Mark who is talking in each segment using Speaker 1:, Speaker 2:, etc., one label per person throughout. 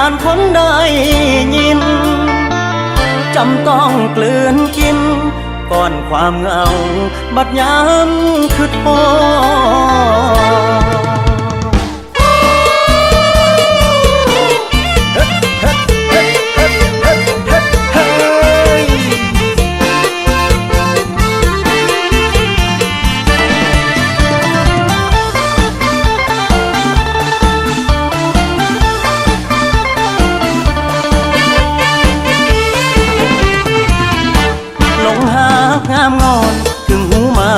Speaker 1: านคนได้ยิน จำต้องกลืนกิน ก่อนความเหงา บัดยามคือทอ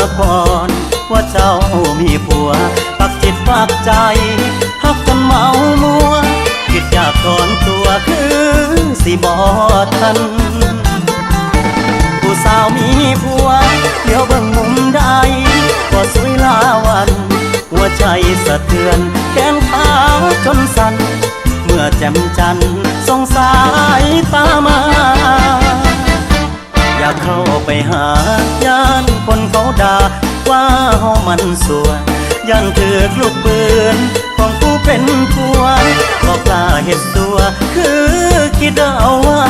Speaker 1: หูมาก่อนว่าเจ้ามีผัว ปักจิตปักใจฮักจนเมามัวคิดอยากถอนตัวคือสิบอทัน ผู้สาวมีผัวเดี๋ยวเบิ่งมุมใดก็สวยลาวัน หัวใจสะเทือนแขนขาจนสั่นเมื่อแจ่มจันทร์ส่องสายตามา อยากเข้าไปหา เขาด่าว่าเฮามันสวยยันถือกลูกปืนของผู้เป็นผัวบอกล้าเห็ดตัวคือคิดเอาไว้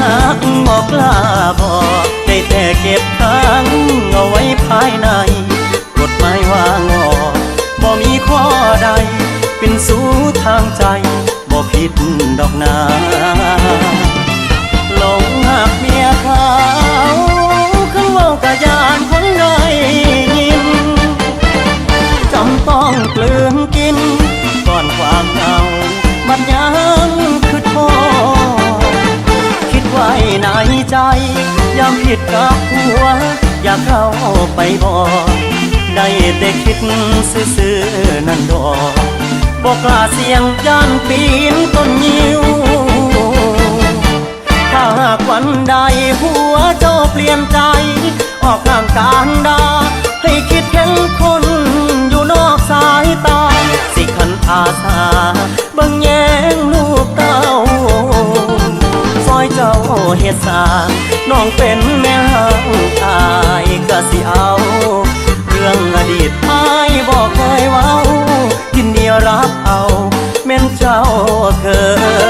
Speaker 1: หากบอกล้าบอกได้แต่เก็บค้างเอาไว้ภายในกฎหมายว่างอบ่มีข้อใด เป็นสู้ทางใจบ่ผิดดอกนา ผิดกับหัว อยากเข้าไปบอกได้แต่คิดซื่อๆนั่นดอกบอกกล้าเสียงย่านปีนต้นยิวถ้าหากวันใดหัวเจ้าเปลี่ยนใจ ออกห่างการดา ให้คิดเห็นคนอยู่นอกสายตา สิขันอาสาบิ่งแยงลูกเต้าซอยเจ้าเฮ็ดสาง น้องเป็นแม่ห้างอายก็สิเอา เรื่องอดีตอายบอกเคยเว้ายินดีรับเอา แม่นเจ้าเคย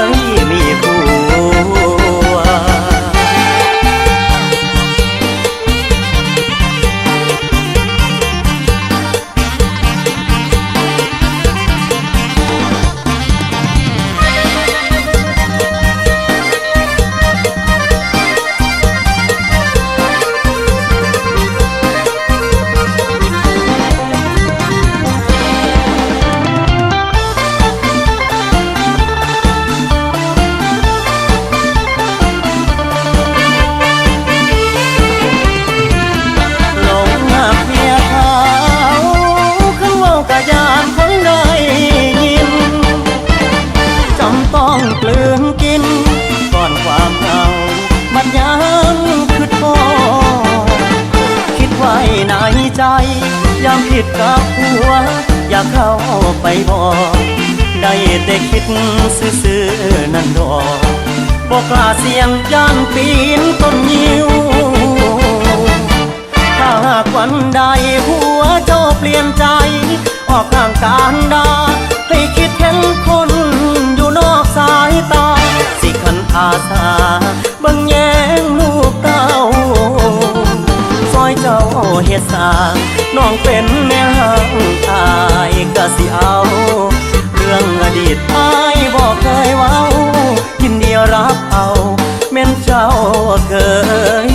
Speaker 1: คิดไว้ในใจยามผิดกับหัว อยากเข้าไปบอกได้แต่คิดซื่อๆนั่นดอกบอกกล้าเสียงย่านปีนต้นยิวถ้าหากวันใดหัวเจ้าเปลี่ยนใจ ออกข้างการไดางน้องเป็นแม่ห้างอายก็สิเอา เรื่องอดีตอายบอกเคยเว้ายินดีรับเอาแม่นเจ้าเคย